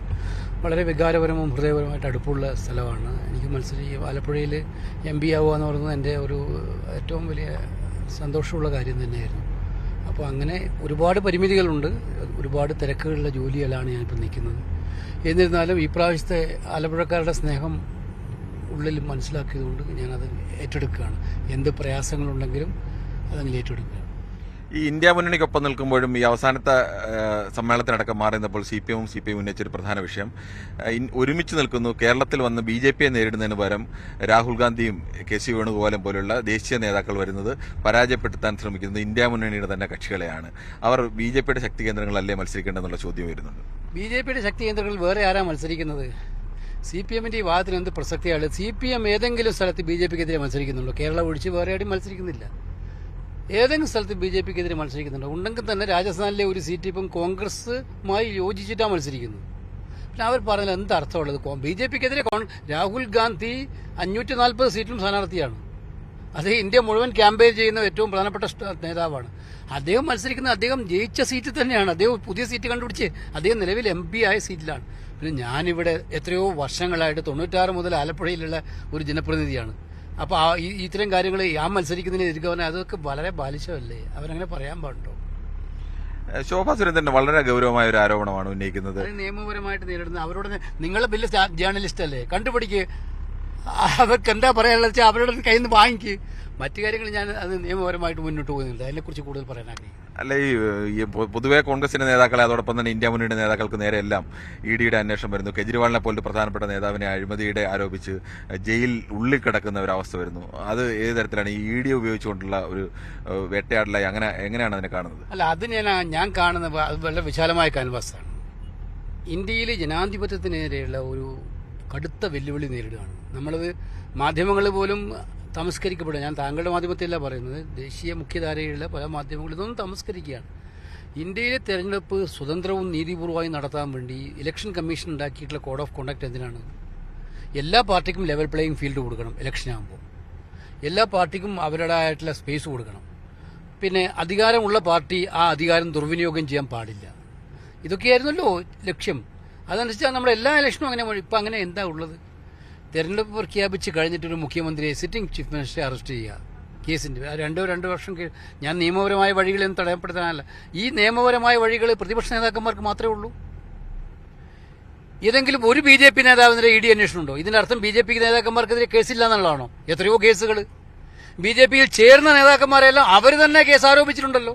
വളരെ വികാരപരവും ഹൃദയപരമായിട്ട് അടുപ്പമുള്ള സ്ഥലമാണ്. എനിക്ക് മത്സരിക്കുക ആലപ്പുഴയിൽ എം പി ആവുക എന്ന് പറയുന്നത് എന്റെ ഒരു ഏറ്റവും വലിയ സന്തോഷമുള്ള കാര്യം തന്നെയായിരുന്നു. അപ്പോൾ അങ്ങനെ ഒരുപാട് പരിമിതികളുണ്ട്. ഒരുപാട് തിരക്കുകളുടെ ജോലിയിലാണ് ഞാനിപ്പോൾ നിൽക്കുന്നത്. എന്നിരുന്നാലും ഈ പ്രാവശ്യത്തെ ആലപ്പുഴക്കാരുടെ സ്നേഹം ഉള്ളിൽ മനസ്സിലാക്കിയതുകൊണ്ട് ഞാനത് ഏറ്റെടുക്കുകയാണ്. എന്ത് പ്രയാസങ്ങളുണ്ടെങ്കിലും അതങ്ങനെ ഏറ്റെടുക്കുകയാണ്. ഈ ഇന്ത്യ മുന്നണിക്കൊപ്പം നിൽക്കുമ്പോഴും ഈ അവസാനത്തെ സമ്മേളനത്തിനടക്കം മാറി നിന്നപ്പോൾ സി പി എമ്മും സി പി എം ഉന്നയിച്ചൊരു പ്രധാന വിഷയം. ഒരുമിച്ച് നിൽക്കുന്നു. കേരളത്തിൽ വന്ന് ബി ജെ പിയെ നേരിടുന്നതിന് പകരം രാഹുൽ ഗാന്ധിയും കെ സി വേണുഗോപാലും പോലുള്ള ദേശീയ നേതാക്കൾ വരുന്നത് പരാജയപ്പെടുത്താൻ ശ്രമിക്കുന്നത് ഇന്ത്യ മുന്നണിയുടെ തന്നെ കക്ഷികളെയാണ്. അവർ ബി ജെ പിയുടെ ശക്തി കേന്ദ്രങ്ങളല്ലേ മത്സരിക്കേണ്ടതെന്നുള്ള ചോദ്യം വരുന്നുണ്ട് ബി ജെ പിയുടെ ശക്തി കേന്ദ്രങ്ങളിൽ വേറെ ആരാ മത്സരിക്കുന്നത്? സി പി എമ്മിന്റെ ഈ വാദത്തിന് എന്ത് പ്രസക്തിയാണ്? സി പി എം ഏതെങ്കിലും സ്ഥലത്ത് ബി ജെ പിക്കെതിരെ മത്സരിക്കുന്നുണ്ടോ? കേരളം ഒഴിച്ച് വേറെ എവിടെയും മത്സരിക്കുന്നില്ല. ഏതെങ്കിലും സ്ഥലത്ത് ബി ജെ പിക്കെതിരെ മത്സരിക്കുന്നുണ്ടോ? ഉണ്ടെങ്കിൽ തന്നെ രാജസ്ഥാനിലെ ഒരു സീറ്റ് ഇപ്പം കോൺഗ്രസുമായി യോജിച്ചിട്ടാണ് മത്സരിക്കുന്നത്. പിന്നെ അവർ പറഞ്ഞാൽ എന്ത് അർത്ഥമുള്ളത്? ബി ജെ പിക്കെതിരെ രാഹുൽ ഗാന്ധി അഞ്ഞൂറ്റി നാൽപ്പത് സീറ്റിലും സ്ഥാനാർത്ഥിയാണ്. അത് ഇന്ത്യ മുഴുവൻ ക്യാമ്പയിൻ ചെയ്യുന്ന ഏറ്റവും പ്രധാനപ്പെട്ട നേതാവാണ്. അദ്ദേഹം മത്സരിക്കുന്ന അദ്ദേഹം ജയിച്ച സീറ്റിൽ തന്നെയാണ്. അദ്ദേഹം പുതിയ സീറ്റ് കണ്ടുപിടിച്ച് അദ്ദേഹം നിലവിൽ എം ആയ സീറ്റിലാണ്. പിന്നെ ഞാനിവിടെ എത്രയോ വർഷങ്ങളായിട്ട് തൊണ്ണൂറ്റാറ് മുതൽ ആലപ്പുഴയിലുള്ള ഒരു ജനപ്രതിനിധിയാണ്. അപ്പോൾ ഇത്തരം കാര്യങ്ങൾ ഞാൻ മത്സരിക്കുന്നതിന് എതിർക്കവനെ അതൊക്കെ വളരെ ബാലിശമല്ലേ? അവരങ്ങനെ പറയാൻ പാടുണ്ടോ? ശോഭാ സുരേന്ദ്രൻ വളരെ ഗൗരവമായ ഒരു ആരോപണമാണ് ഉന്നയിക്കുന്നത്. നിയമപരമായിട്ട് നേരിടുന്നത് അവരോട് നിങ്ങൾ വലിയ സ്റ്റാ- ജേർണലിസ്റ്റ് അല്ലേ? കണ്ടുപിടിക്ക്. അവർക്ക് എന്താ പറയാനുള്ളത് വെച്ചാൽ അവരുടെ കയ്യിൽ നിന്ന് വാങ്ങിക്ക്. മറ്റു കാര്യങ്ങൾ ഞാൻ അത് നിയമപരമായിട്ട് മുന്നോട്ട് പോകുന്നില്ല അതിനെക്കുറിച്ച് കൂടുതൽ പറയാൻ ആഗ്രഹിക്കുന്നു. അല്ല ഈ പൊതുവേ കോൺഗ്രസിന്റെ നേതാക്കളെ അതോടൊപ്പം തന്നെ ഇന്ത്യ മുന്നണിയുടെ നേതാക്കൾക്ക് നേരെ എല്ലാം ഇ ഡിയുടെ അന്വേഷണം വരുന്നു. കെജ്രിവാളിനെ പോലൊരു പ്രധാനപ്പെട്ട നേതാവിനെ അഴിമതിയുടെ ആരോപിച്ച് ജയിൽ ഉള്ളിൽ കിടക്കുന്ന ഒരു അവസ്ഥ വരുന്നു. അത് ഏത് തരത്തിലാണ്? ഈ ഇ ഡി ഉപയോഗിച്ചുകൊണ്ടുള്ള ഒരു വേട്ടയാടലായി അങ്ങനെ എങ്ങനെയാണ് അതിനെ കാണുന്നത്? അല്ല അത് ഞാൻ ഞാൻ കാണുന്ന അത് വളരെ വിശാലമായ കാൻവാസാണ് ഇന്ത്യയിൽ ജനാധിപത്യത്തിനെതിരെയുള്ള ഒരു കടുത്ത വെല്ലുവിളി നേരിടുകയാണ്. നമ്മളത് മാധ്യമങ്ങൾ പോലും തമസ്കരിക്കപ്പെടുക ഞാൻ താങ്കളുടെ മാധ്യമത്തിലല്ല പറയുന്നത്. ദേശീയ മുഖ്യധാരയിലുള്ള പല മാധ്യമങ്ങളും ഇതൊന്നും തമസ്കരിക്കുകയാണ് ഇന്ത്യയിലെ തെരഞ്ഞെടുപ്പ് സ്വതന്ത്രവും നീതിപൂർവമായി നടത്താൻ വേണ്ടി ഇലക്ഷൻ കമ്മീഷൻ ഉണ്ടാക്കിയിട്ടുള്ള കോഡ് ഓഫ് കോണ്ടക്ട് എന്തിനാണ്? എല്ലാ പാർട്ടിക്കും ലെവൽ പ്ലേയിങ് ഫീൽഡ് കൊടുക്കണം ഇലക്ഷൻ ആകുമ്പോൾ. എല്ലാ പാർട്ടിക്കും അവരുടേതായിട്ടുള്ള സ്പേസ് കൊടുക്കണം. പിന്നെ അധികാരമുള്ള പാർട്ടി ആ അധികാരം ദുർവിനിയോഗം ചെയ്യാൻ പാടില്ല. ഇതൊക്കെയായിരുന്നല്ലോ ലക്ഷ്യം. അതനുസരിച്ചാണ് നമ്മുടെ എല്ലാ ഇലക്ഷനും അങ്ങനെ ഇപ്പം അങ്ങനെ എന്താ ഉള്ളത്? തെരഞ്ഞെടുപ്പ് പ്രഖ്യാപിച്ച് കഴിഞ്ഞിട്ടൊരു മുഖ്യമന്ത്രിയെ സിറ്റിംഗ് ചീഫ് മിനിസ്റ്ററെ അറസ്റ്റ് ചെയ്യുക. കേസിന്റെ രണ്ടോ രണ്ടോ വർഷം ഞാൻ നിയമപരമായ വഴികളൊന്നും തടയപ്പെടുത്താനല്ല. ഈ നിയമപരമായ വഴികൾ പ്രതിപക്ഷ നേതാക്കന്മാർക്ക് മാത്രമേ ഉള്ളൂ. ഏതെങ്കിലും ഒരു ബി ജെ പി നേതാവിനെതിരെ ഇ ഡി അന്വേഷണം ഉണ്ടോ ഇതിന്റെ അർത്ഥം ബി ജെ പി നേതാക്കന്മാർക്കെതിരെ കേസില്ല എന്നുള്ളതാണോ എത്രയോ കേസുകൾ ബി ജെ പിയിൽ ചേർന്ന നേതാക്കന്മാരെല്ലാം അവർ തന്നെ കേസ് ആരോപിച്ചിട്ടുണ്ടല്ലോ.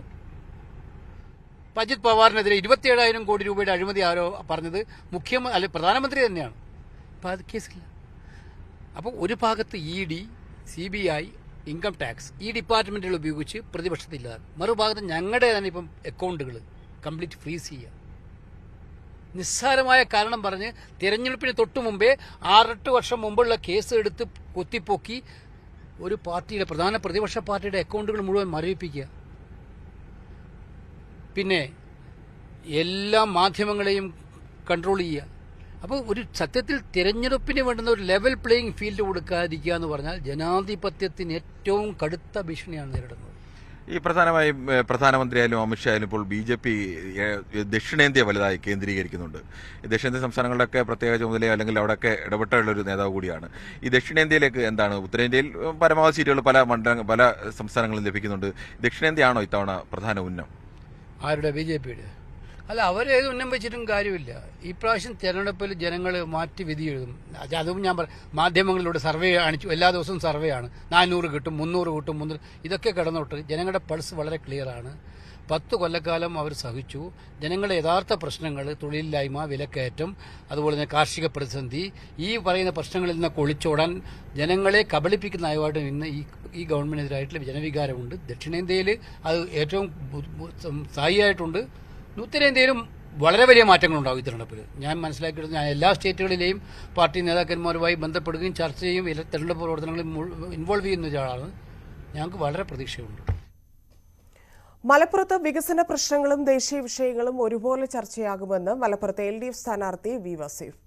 അജിത് പവാറിനെതിരെ ഇരുപത്തിയേഴായിരം കോടി രൂപയുടെ അഴിമതി ആരോ പറഞ്ഞത് മുഖ്യമന്ത്രി അല്ലെ പ്രധാനമന്ത്രി തന്നെയാണ്. അപ്പം അത് കേസില്ല. അപ്പോൾ ഒരു ഭാഗത്ത് E D C B I income tax ഈ ഡിപ്പാർട്ട്മെന്റുകൾ ഉപയോഗിച്ച് പ്രതിപക്ഷത്തില്ലാതെ. മറുഭാഗത്ത് ഞങ്ങളുടെ തന്നെ ഇപ്പം അക്കൗണ്ടുകൾ കംപ്ലീറ്റ് ഫ്രീസ് ചെയ്യുക നിസ്സാരമായ കാരണം പറഞ്ഞ് തിരഞ്ഞെടുപ്പിന് തൊട്ടു മുമ്പേ ആറെട്ട് വർഷം മുമ്പുള്ള കേസ് എടുത്ത് കൊത്തിപ്പൊക്കി ഒരു പാർട്ടിയുടെ പ്രധാന പ്രതിപക്ഷ പാർട്ടിയുടെ അക്കൗണ്ടുകൾ മുഴുവൻ മരവിപ്പിക്കുക. പിന്നെ എല്ലാ മാധ്യമങ്ങളെയും കൺട്രോൾ ചെയ്യുക. അപ്പോൾ ഒരു സത്യത്തിൽ തിരഞ്ഞെടുപ്പിന് വേണ്ടുന്ന ഒരു ലെവൽ പ്ലേയിങ് ഫീൽഡ് കൊടുക്കാതിരിക്കുക എന്ന് പറഞ്ഞാൽ ജനാധിപത്യത്തിന് ഏറ്റവും കടുത്ത ഭീഷണിയാണ് നേരിടുന്നത്. ഈ പ്രധാനമായും പ്രധാനമന്ത്രിയായാലും അമിത്ഷായാലും ഇപ്പോൾ ബി ജെ പി ദക്ഷിണേന്ത്യ വലുതായി കേന്ദ്രീകരിക്കുന്നുണ്ട്. ദക്ഷിണേന്ത്യ സംസ്ഥാനങ്ങളിലൊക്കെ പ്രത്യേക ചുമതലയോ അല്ലെങ്കിൽ അവിടെയൊക്കെ ഇടപെട്ടുള്ള ഒരു നേതാവ് കൂടിയാണ്. ഈ ദക്ഷിണേന്ത്യയിലേക്ക് എന്താണ്? ഉത്തരേന്ത്യയിൽ പരമാവധി സീറ്റുകൾ പല മണ്ഡല പല സംസ്ഥാനങ്ങളിലും ലഭിക്കുന്നുണ്ട്. ദക്ഷിണേന്ത്യയാണോ ഇത്തവണ പ്രധാന ഉന്നം? ആരുടെ? ബി ജെ പിയുടെ? അല്ല അവരേത് ഉന്നം വെച്ചിട്ടും കാര്യമില്ല. ഈ പ്രാവശ്യം തിരഞ്ഞെടുപ്പിൽ ജനങ്ങൾ മാറ്റി വിധി എഴുതും. അതും ഞാൻ പറ മാധ്യമങ്ങളിലൂടെ സർവേ കാണിച്ചു. എല്ലാ ദിവസവും സർവേ ആണ്. നാനൂറ് കിട്ടും മുന്നൂറ് കിട്ടും മുന്നൂറ് ഇതൊക്കെ കിടന്നോട്ട് ജനങ്ങളുടെ പൾസ് വളരെ ക്ലിയറാണ് പത്ത് കൊല്ലക്കാലം അവർ സഹിച്ചു. ജനങ്ങളുടെ യഥാർത്ഥ പ്രശ്നങ്ങൾ തൊഴിലില്ലായ്മ വിലക്കയറ്റം അതുപോലെ തന്നെ കാർഷിക പ്രതിസന്ധി ഈ പറയുന്ന പ്രശ്നങ്ങളിൽ നിന്ന് ഒളിച്ചോടാൻ ജനങ്ങളെ കബളിപ്പിക്കുന്ന നയമായിട്ട് ഇന്ന് ഈ ഈ ഗവൺമെന്റിനെതിരായിട്ടുള്ള ജനവികാരമുണ്ട്. ദക്ഷിണേന്ത്യയിൽ അത് ഏറ്റവും സ്ഥായിയായിട്ടുണ്ട്. ഉത്തരേന്ത്യയിലും വളരെ വലിയ മാറ്റങ്ങളുണ്ടാവും ഈ തെരഞ്ഞെടുപ്പിൽ. ഞാൻ മനസ്സിലാക്കിയെടുത്ത് ഞാൻ എല്ലാ സ്റ്റേറ്റുകളിലെയും പാർട്ടി നേതാക്കന്മാരുമായി ബന്ധപ്പെടുകയും ചർച്ച ചെയ്യും തെരഞ്ഞെടുപ്പ് പ്രവർത്തനങ്ങളിൽ ഇൻവോൾവ് ചെയ്യുന്ന ഒരാളാണ്. ഞങ്ങൾക്ക് വളരെ പ്രതീക്ഷയുണ്ട്. മലപ്പുറത്ത് വികസന പ്രശ്നങ്ങളും ദേശീയ വിഷയങ്ങളും ഒരുപോലെ ചർച്ചയാകുമെന്ന് മലപ്പുറത്തെ എൽ ഡി എഫ് സ്ഥാനാർത്ഥി വി വസീഫ്.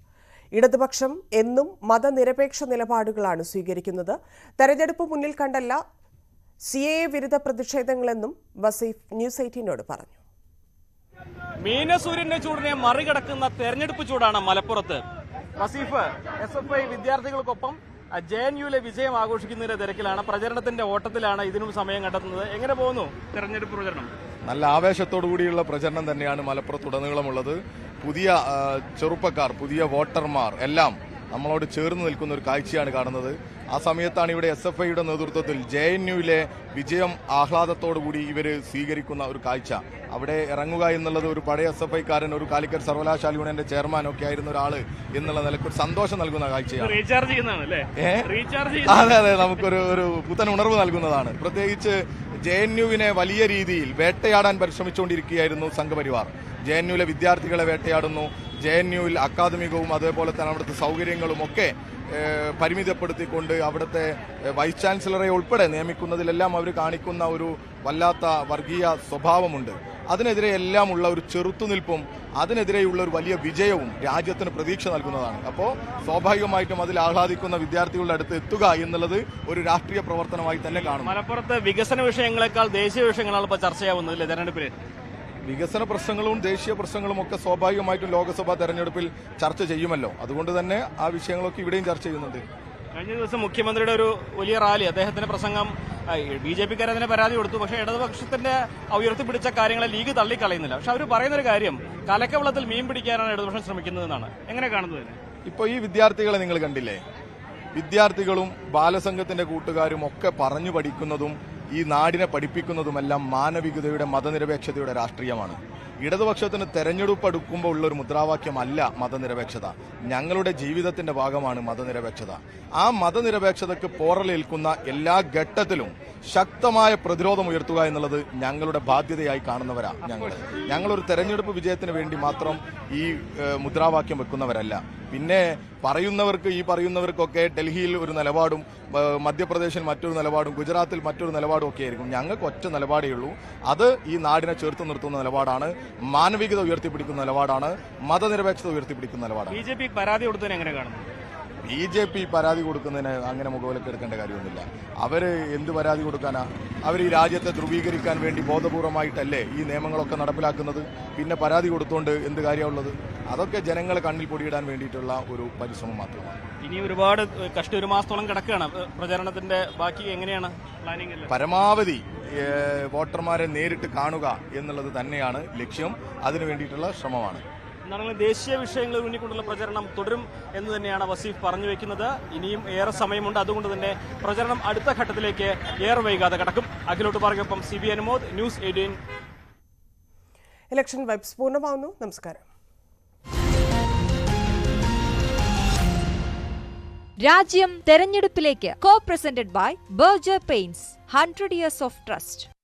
ഇടതുപക്ഷം എന്നും മതനിരപേക്ഷ നിലപാടുകളാണ് സ്വീകരിക്കുന്നത്. തെരഞ്ഞെടുപ്പ് മുന്നിൽ കണ്ടല്ല സി എ വിരുദ്ധ പ്രതിഷേധങ്ങളെന്നും വസീഫ് ന്യൂസ് എയ്റ്റീനോട് പറഞ്ഞു. മീനസൂര്യന്റെ ചൂടിനെ മറികടക്കുന്ന തെരഞ്ഞെടുപ്പ് ചൂടാണ് മലപ്പുറത്ത്. വസീഫ് എസ് എഫ് ഐ വിദ്യാർത്ഥികൾക്കൊപ്പം ജെ എൻ യുവിലെ വിജയം ആഘോഷിക്കുന്നതിന്റെ തിരക്കിലാണ്. പ്രചരണത്തിന്റെ ഓട്ടത്തിലാണ് ഇതിനും സമയം കണ്ടെത്തുന്നത്. എങ്ങനെ പോകുന്നു തെരഞ്ഞെടുപ്പ് പ്രചരണം? നല്ല ആവേശത്തോടു കൂടിയുള്ള പ്രചരണം തന്നെയാണ് മലപ്പുറത്തുടനീളമുള്ളത്. പുതിയ ചെറുപ്പക്കാർ പുതിയ വോട്ടർമാർ എല്ലാം നമ്മളോട് ചേർന്ന് നിൽക്കുന്ന ഒരു കാഴ്ചയാണ് കാണുന്നത്. ആ സമയത്താണ് ഇവിടെ എസ് എഫ് ഐയുടെ നേതൃത്വത്തിൽ ജെ എൻ യുവിലെ വിജയം ആഹ്ലാദത്തോടുകൂടി ഇവർ സ്വീകരിക്കുന്ന ഒരു കാഴ്ച. അവിടെ ഇറങ്ങുക എന്നുള്ളത് ഒരു പഴയ എസ് എഫ് ഐക്കാരൻ ഒരു കാലിക്കറ്റ് സർവകലാശാല യൂണിയന്റെ ചെയർമാൻ ഒക്കെ ആയിരുന്ന ഒരാൾ എന്നുള്ള നിലയ്ക്ക് ഒരു സന്തോഷം നൽകുന്ന കാഴ്ചയാണ്. അതെ അതെ നമുക്കൊരു ഒരു പുത്തൻ ഉണർവ് നൽകുന്നതാണ്. പ്രത്യേകിച്ച് ജെ എൻ യുവിനെ വലിയ രീതിയിൽ വേട്ടയാടാൻ പരിശ്രമിച്ചുകൊണ്ടിരിക്കുകയായിരുന്നു സംഘപരിവാർ. ജെ എൻ യുവിലെ വിദ്യാർത്ഥികളെ വേട്ടയാടുന്നു. ജെ എൻ യുവിൽ അക്കാദമികവും അതേപോലെ തന്നെ അവിടുത്തെ സൗകര്യങ്ങളും ഒക്കെ പരിമിതപ്പെടുത്തിക്കൊണ്ട് അവിടുത്തെ വൈസ് ചാൻസലറെ ഉൾപ്പെടെ നിയമിക്കുന്നതിലെല്ലാം അവർ കാണിക്കുന്ന ഒരു വല്ലാത്ത വർഗീയ സ്വഭാവമുണ്ട്. അതിനെതിരെ എല്ലാം ഉള്ള ഒരു ചെറുത്തുനിൽപ്പും അതിനെതിരെയുള്ള ഒരു വലിയ വിജയവും രാജ്യത്തിന് പ്രതീക്ഷ നൽകുന്നതാണ്. അപ്പോൾ സ്വാഭാവികമായിട്ടും അതിൽ ആഹ്ലാദിക്കുന്ന വിദ്യാർത്ഥികളുടെ അടുത്ത് എത്തുക എന്നുള്ളത് ഒരു രാഷ്ട്രീയ പ്രവർത്തനമായി തന്നെ കാണും. മലപ്പുറത്ത് വികസന വിഷയങ്ങളെക്കാൾ ദേശീയ വിഷയങ്ങളാണ് ഇപ്പോൾ ചർച്ചയാവുന്നത് തെരഞ്ഞെടുപ്പിൽ വികസന പ്രശ്നങ്ങളും ദേശീയ പ്രശ്നങ്ങളും ഒക്കെ സ്വാഭാവികമായിട്ടും ലോക്സഭാ തെരഞ്ഞെടുപ്പിൽ ചർച്ച ചെയ്യുമല്ലോ. അതുകൊണ്ട് തന്നെ ആ വിഷയങ്ങളൊക്കെ ഇവിടെയും ചർച്ച ചെയ്യുന്നുണ്ട്. കഴിഞ്ഞ ദിവസം മുഖ്യമന്ത്രിയുടെ ഒരു വലിയ റാലി അദ്ദേഹത്തിന്റെ പ്രസംഗം ബി ജെ പിക്കാർ അതിനെ പരാതി കൊടുത്തു. പക്ഷേ ഇടതുപക്ഷത്തിന്റെ ഉയർത്തിപ്പിടിച്ച കാര്യങ്ങളെ ലീഗ് തള്ളിക്കളയുന്നില്ല. പക്ഷെ അവർ പറയുന്ന ഒരു കാര്യം കലക്കവളത്തിൽ മീൻ പിടിക്കാനാണ് ഇടതുപക്ഷം ശ്രമിക്കുന്നതെന്നാണ്. എങ്ങനെ കാണുന്നത്? ഇപ്പൊ ഈ വിദ്യാർത്ഥികളെ നിങ്ങൾ കണ്ടില്ലേ? വിദ്യാർത്ഥികളും ബാലസംഘത്തിന്റെ കൂട്ടുകാരും ഒക്കെ പറഞ്ഞു പഠിക്കുന്നതും ഈ നാടിനെ പഠിപ്പിക്കുന്നതുമെല്ലാം മാനവികതയുടെ മതനിരപേക്ഷതയുടെ രാഷ്ട്രീയമാണ്. ഇടതുപക്ഷത്തിന് തെരഞ്ഞെടുപ്പ് അടുക്കുമ്പോൾ ഉള്ള ഒരു മുദ്രാവാക്യമല്ല മതനിരപേക്ഷത. ഞങ്ങളുടെ ജീവിതത്തിന്റെ ഭാഗമാണ് മതനിരപേക്ഷത. ആ മതനിരപേക്ഷതയ്ക്ക് പോറലേൽക്കുന്ന എല്ലാ ഘട്ടത്തിലും ശക്തമായ പ്രതിരോധം ഉയർത്തുക എന്നുള്ളത് ഞങ്ങളുടെ ബാധ്യതയായി കാണുന്നവരാ ഞങ്ങൾ ഞങ്ങളൊരു തെരഞ്ഞെടുപ്പ് വിജയത്തിന് വേണ്ടി മാത്രം ഈ മുദ്രാവാക്യം വെക്കുന്നവരല്ല. പിന്നെ പറയുന്നവർക്ക് ഈ പറയുന്നവർക്കൊക്കെ ഡൽഹിയിൽ ഒരു നിലപാടും മധ്യപ്രദേശിൽ മറ്റൊരു നിലപാടും ഗുജറാത്തിൽ മറ്റൊരു നിലപാടും ഒക്കെ ആയിരിക്കും. ഞങ്ങൾക്ക് ഒറ്റ നിലപാടേ ഉള്ളൂ. അത് ഈ നാടിനെ ചേർത്ത് നിർത്തുന്ന നിലപാടാണ്. മാനവികത ഉയർത്തിപ്പിടിക്കുന്ന നിലപാടാണ്. മതനിരപേക്ഷത ഉയർത്തിപ്പിടിക്കുന്ന നിലപാടാണ്. ബി ജെ പി പരാതി കൊടുത്തതിനെ എങ്ങനെ കാണുന്നു? ബി ജെ പി പരാതി കൊടുക്കുന്നതിന് അങ്ങനെ മുഖവിലക്ക് എടുക്കേണ്ട കാര്യമൊന്നുമില്ല. അവർ എന്ത് പരാതി കൊടുക്കാനാ? അവർ ഈ രാജ്യത്തെ ധ്രുവീകരിക്കാൻ വേണ്ടി ബോധപൂർവമായിട്ടല്ലേ ഈ നിയമങ്ങളൊക്കെ നടപ്പിലാക്കുന്നത്? പിന്നെ പരാതി കൊടുത്തുകൊണ്ട് എന്ത് കാര്യമുള്ളത് അതൊക്കെ ജനങ്ങളെ കണ്ണിൽ പൊടിയിടാൻ വേണ്ടിയിട്ടുള്ള ഒരു പരിശ്രമം മാത്രമാണ്. ഇനി ഒരുപാട് കഷ്ടി ഒരു മാസത്തോളം കിടക്കുകയാണ്. പ്രചാരണത്തിന്റെ ബാക്കി എങ്ങനെയാണ് പ്ലാനിംഗ് പരമാവധി വോട്ടർമാരെ നേരിട്ട് കാണുക എന്നുള്ളത് തന്നെയാണ് ലക്ഷ്യം. അതിനു വേണ്ടിയിട്ടുള്ള ശ്രമമാണ്. എന്നാണെങ്കിലും ദേശീയ വിഷയങ്ങൾ ഊന്നിക്കൊണ്ടുള്ള പ്രചരണം തുടരും എന്ന് തന്നെയാണ് വസീഫ് പറഞ്ഞു വെക്കുന്നത്. ഇനിയും ഏറെ സമയമുണ്ട്. അതുകൊണ്ട് തന്നെ പ്രചരണം അടുത്ത ഘട്ടത്തിലേക്ക് ഏറെ വൈകാതെ കടക്കും. അഖിലോട്ട് പറഞ്ഞൊപ്പം C B Anumod news eighteen. Election vibes പൂർണമാവുന്നു. നമസ്കാരം. രാജ്യം തെരഞ്ഞെടുപ്പിലേക്ക് co presented by Berger Paints hundred years of trust